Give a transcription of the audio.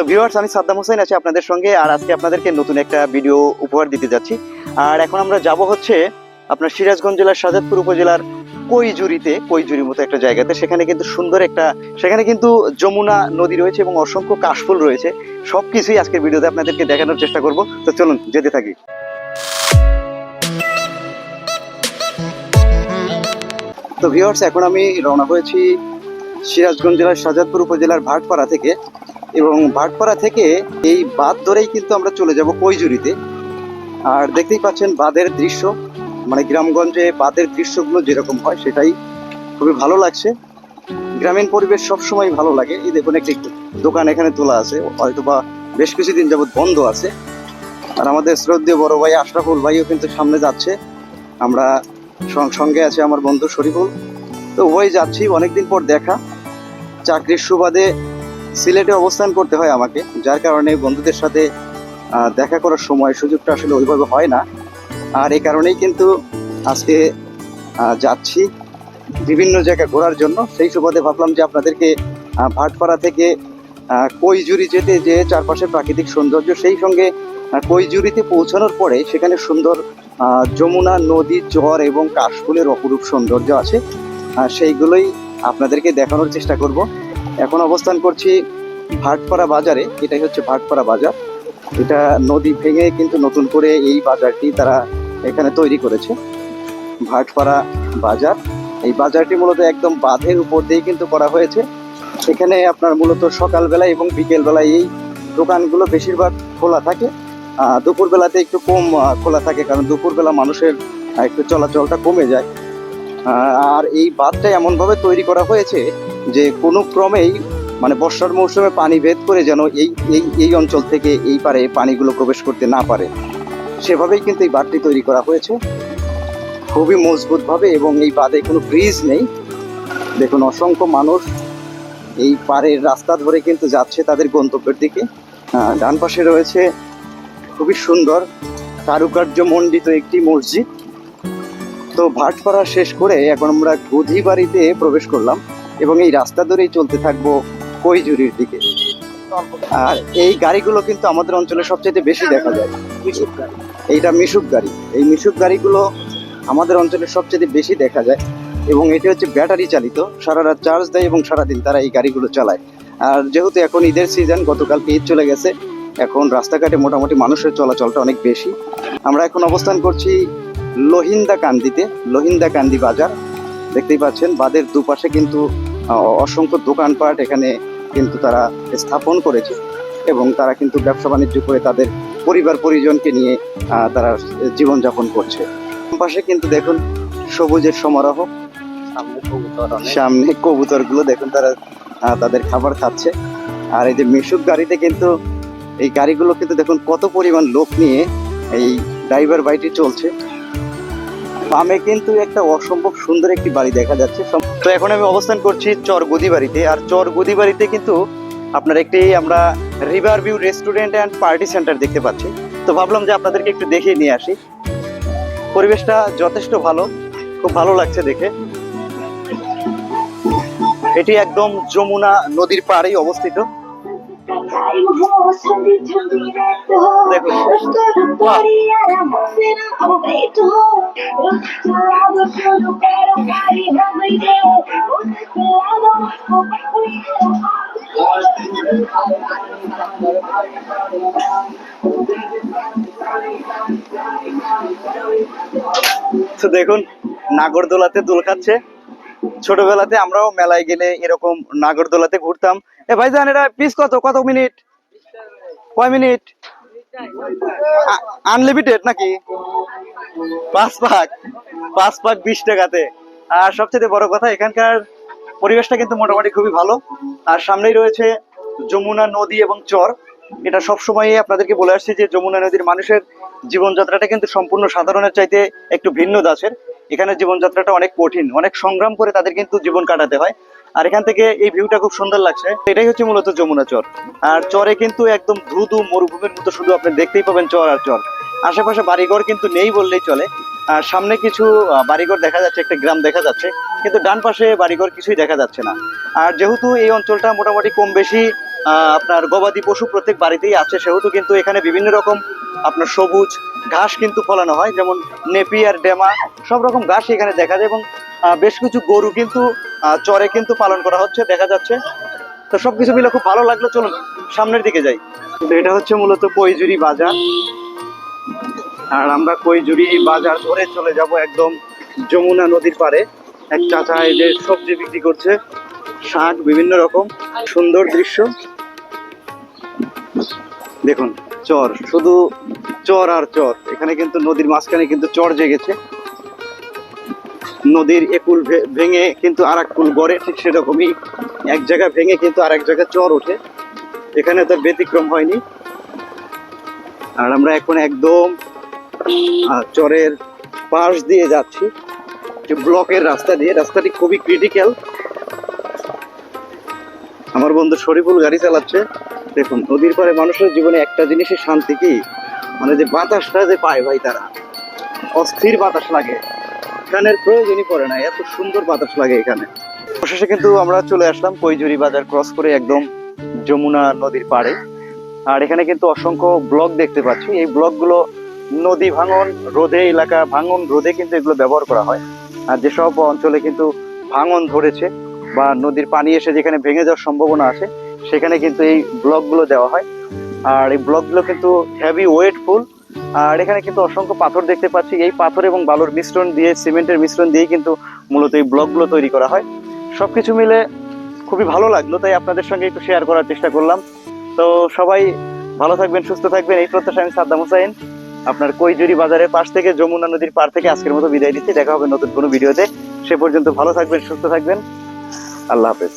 তো ভিউয়ার্স আমি সাদ্দাম হোসেন আছি আপনাদের সঙ্গে, আর আজকে আপনাদেরকে নতুন একটা ভিডিও উপহার দিতে যাচ্ছি। আর এখন আমরা যাব হচ্ছে আপনার সিরাজগঞ্জ জেলার সাজাদপুর উপজেলার কৈজুরিতে, কৈজুরির মতো একটা জায়গাতে। সেখানে কিন্তু সুন্দর একটা, সেখানে কিন্তু যমুনা নদী রয়েছে এবং অসংখ্য কাশফুল রয়েছে। সবকিছুই আজকের ভিডিওতে আপনাদেরকে দেখানোর চেষ্টা করব। তো চলুন, যেতে থাকি। তো ভিউয়ার্স এখন আমি রওনা হয়েছি সিরাজগঞ্জ জেলার সাজাদপুর উপজেলার ভাটপাড়া থেকে। এবং ভাটপাড়া থেকে এই বাঁধ ধরেই কিন্তু আমরা চলে যাব কৈজুরিতে। আর দেখতেই পাচ্ছেন বাঁধের দৃশ্য মানে গ্রামগঞ্জে বাঁধের দৃশ্যগুলো যেরকম হয় সেটাই খুবই ভালো লাগছে। গ্রামীণ পরিবেশ সবসময় ভালো লাগে। এই দেখুন একটি দোকান এখানে তোলা আছে হয়তো বা বেশ কিছুদিন যাবত বন্ধ আছে। আর আমাদের শ্রদ্ধেয় বড় ভাই আশরাফুল ভাইও কিন্তু সামনে যাচ্ছে। আমরা সঙ্গে আছে আমার বন্ধু শরীফুল। তো উভয় যাচ্ছি অনেকদিন পর দেখা। চাকরির সুবাদে সিলেটে অবস্থান করতে হয় আমাকে, যার কারণে বন্ধুদের সাথে দেখা করার সময় সুযোগটা আসলে ওইভাবে হয় না। আর এই কারণেই কিন্তু আজকে যাচ্ছি বিভিন্ন জায়গা ঘোরার জন্য। সেই সুবাদে ভাবলাম যে আপনাদেরকে ভাটপাড়া থেকে কৈজুরি যেতে যে চারপাশের প্রাকৃতিক সৌন্দর্য, সেই সঙ্গে কৈজুরিতে পৌঁছানোর পরে সেখানে সুন্দর যমুনা নদী জ্বর এবং কাশফুলের অপরূপ সৌন্দর্য আছে। সেইগুলোই আপনাদেরকে দেখানোর চেষ্টা করব। এখন অবস্থান করছি ভাটপাড়া বাজারে, এটাই হচ্ছে ভাটপাড়া বাজার। এটা নদী ভেঙে কিন্তু নতুন করে এই বাজারটি তারা এখানে তৈরি করেছে, ভাটপাড়া বাজার। এই বাজারটি মূলত একদম বাঁধের উপর দিয়ে কিন্তু করা হয়েছে। এখানে আপনার মূলত সকালবেলা এবং বিকেলবেলায় এই দোকানগুলো বেশিরভাগ খোলা থাকে। দুপুরবেলাতে একটু কম খোলা থাকে কারণ দুপুরবেলা মানুষের একটু চলাচলটা কমে যায়। আর এই বাঁধটা এমনভাবে তৈরি করা হয়েছে যে কোনো ক্রমেই মানে বর্ষার মৌসুমে পানি ভেদ করে যেন এই এই এই অঞ্চল থেকে এই পারে পানিগুলো প্রবেশ করতে না পারে। সেভাবেই কিন্তু এই বাঁধটি তৈরি করা হয়েছে। খুবই মজবুতভাবে এবং এই বাঁধে কোনো ব্রিজ নেই। দেখুন, অসংখ্য মানুষ এই পাড়ের রাস্তা ধরে কিন্তু যাচ্ছে তাদের গন্তব্যের দিকে। ডান পাশে রয়েছে খুবই সুন্দর কারুকার্য মণ্ডিত একটি মসজিদ। তো ভাটপাড়া শেষ করে এখন আমরা গুধি বাড়িতে প্রবেশ করলাম। এবং এই রাস্তা ধরেই চলতে থাকব কৈজুরির দিকে। আর এই গাড়িগুলো কিন্তু আমাদের অঞ্চলে সবচেয়ে বেশি দেখা যায়। এইটা মিশুক গাড়ি। এই মিশুক গাড়িগুলো আমাদের অঞ্চলে সবচেয়ে বেশি দেখা যায় এবং এটি হচ্ছে ব্যাটারি চালিত। সারা রাত চার্জ দেয় এবং সারাদিন তারা এই গাড়িগুলো চালায়। আর যেহেতু এখন ঈদের সিজন, গতকালকে ঈদ চলে গেছে, এখন রাস্তাঘাটে মোটামুটি মানুষের চলাচলটা অনেক বেশি। আমরা এখন অবস্থান করছি লোহিন্দা কান্দিতে, লোহিন্দা কান্দি বাজার। দেখতেই পাচ্ছেন বাদের দুপাশে কিন্তু অসংখ্য দোকানপাট এখানে কিন্তু তারা স্থাপন করেছে এবং তারা কিন্তু ব্যবসা বাণিজ্য করে তাদের পরিবার পরিজনকে নিয়ে তারা জীবনযাপন করছে। পাশে কিন্তু দেখুন সবুজের সমারোহ। সামনে কবুতরগুলো দেখুন তারা তাদের খাবার খাচ্ছে। আর এই যে মিশুক গাড়িতে কিন্তু এই গাড়িগুলো কিন্তু দেখুন কত পরিমাণ লোক নিয়ে এই ড্রাইভার বাড়িটি চলছে। বামে কিন্তু একটা অসম্ভব সুন্দর একটি বাড়ি দেখা যাচ্ছে। তো এখন আমি অবস্থান করছি চর গদি বাড়িতে আর চর গদি বাড়িতে কিন্তু আপনার একটি আমরা river view restaurant and party centre দেখতে পাচ্ছি। তো ভাবলাম যে আপনাদেরকে একটু দেখিয়ে নিয়ে আসি। পরিবেশটা যথেষ্ট ভালো খুব ভালো লাগছে দেখে। এটি একদম যমুনা নদীর পাড়েই অবস্থিত। দেখুন। তো দেখুন, নাগরদোলাতে দোল খাচ্ছে। ছোটবেলাতে আমরাও মেলায় গেলে এরকম নাগরদোলাতে ঘুরতাম। এ ভাইজান, এটা পিস কত? কত মিনিট? কয় মিনিট? আনলিমিটেড নাকি? পাঁচ পাক পাঁচ পাক বিশ টাকাতে। আর সবচেয়ে বড় কথা, এখানকার পরিবেশটা কিন্তু মোটামুটি খুবই ভালো। আর সামনেই রয়েছে যমুনা নদী এবং চর। এটা সবসময় আপনাদেরকে বলে আসছি যে, যমুনা নদীর মানুষের জীবনযাত্রাটা কিন্তু সম্পূর্ণ সাধারণের চাইতে একটু ভিন্ন দাসের। এখানে জীবনযাত্রাটা অনেক কঠিন, অনেক সংগ্রাম করে তাদের কিন্তু জীবন কাটাতে হয়। আর এখান থেকে এই ভিউটা খুব সুন্দর লাগছে। এটাই হচ্ছে মূলত যমুনা চর। আর চরে কিন্তু একদম ধুধু মরুভূমির মতো শুধু আপনি দেখতেই পাবেন চর আর চর। আশেপাশে বাড়িঘর কিন্তু নেই বললেই চলে। আর সামনে কিছু বাড়িঘর দেখা যাচ্ছে, একটা গ্রাম দেখা যাচ্ছে। কিন্তু ডান পাশে বাড়িঘর কিছুই দেখা যাচ্ছে না। আর যেহেতু এই অঞ্চলটা মোটামুটি কম বেশি আপনার গবাদি পশু প্রত্যেক বাড়িতেই আছে, সেহেতু কিন্তু এখানে বিভিন্ন রকম আপনার সবুজ ঘাস কিন্তু ফলানো হয়। যেমন নেপিয়ার ডেমা, সব রকম ঘাস এখানে দেখা যায় এবং বেশ কিছু গরু কিন্তু চরে কিন্তু পালন করা হচ্ছে, দেখা যাচ্ছে। তো সবকিছু মিলে খুব ভালো লাগল, চলুন সামনের দিকে যাই। তো এটা হচ্ছে মূলত কৈজুরি বাজার। আর আমরা কৈজুরি বাজার ধরে চলে যাব একদম যমুনা নদীর পাড়ে। এক চাচা এই যে সবজি বিক্রি করছে, শাক বিভিন্ন রকম, সুন্দর দৃশ্য। দেখুন, চর, শুধু চর আর চর, এখানে কিন্তু নদীর মাঝখানে কিন্তু চর জেগেছে। নদীর একুল ভেঙে কিন্তু আর কুল গড়ে ঠিক সেরকমই এক জায়গায় ভেঙে কিন্তু আর এক জায়গায় চর ওঠে। এখানে তো ব্যতিক্রম হয়নি। আর আমরা এখন একদম চরের পাশ দিয়ে যাচ্ছি। যে ব্লকের রাস্তা দিয়ে, রাস্তাটি খুবই ক্রিটিক্যাল আমার বন্ধু শরীফুল গাড়ি চালাচ্ছে। দেখুন, নদীর পারে মানুষের জীবনে একটা জিনিসের শান্তি কি? মানে যে বাতাসটা যে পায় ভাই তারা, অস্থির বাতাস লাগে। ফ্যানের প্রয়োজনই পড়ে না, এত সুন্দর বাতাস লাগে এখানে। অবশেষে কিন্তু আমরা চলে আসলাম কৈজুরি বাজার ক্রস করে একদম যমুনা নদীর পাড়ে। আর এখানে কিন্তু অসংখ্য ব্লক দেখতে পাচ্ছি। এই ব্লকগুলো নদী ভাঙন রোধে, এলাকা ভাঙন রোধে কিন্তু এগুলো ব্যবহার করা হয়। আর যেসব অঞ্চলে কিন্তু ভাঙন ধরেছে বা নদীর পানি এসে যেখানে ভেঙে যাওয়ার সম্ভাবনা আছে, সেখানে কিন্তু এই ব্লকগুলো দেওয়া হয়। আর এই ব্লকগুলো কিন্তু হেভি ওয়েটফুল আর এখানে কিন্তু অসংখ্য পাথর দেখতে পাচ্ছি। এই পাথর এবং বালুর মিশ্রণ দিয়ে, সিমেন্টের মিশ্রণ দিয়েই কিন্তু মূলত এই ব্লকগুলো তৈরি করা হয়। সবকিছু মিলে খুবই ভালো লাগল, তাই আপনাদের সঙ্গে একটু শেয়ার করার চেষ্টা করলাম। তো সবাই ভালো থাকবেন, সুস্থ থাকবেন। এই প্রত্যাশা আমি সাদ্দাম হোসাইন আপনার কৈজুরি বাজারের পাশ থেকে, যমুনা নদীর পার থেকে আজকের মতো বিদায় নিচ্ছি। দেখা হবে নতুন কোনো ভিডিওতে। সে পর্যন্ত ভালো থাকবেন, সুস্থ থাকবেন। আল্লাহ হাফেজ।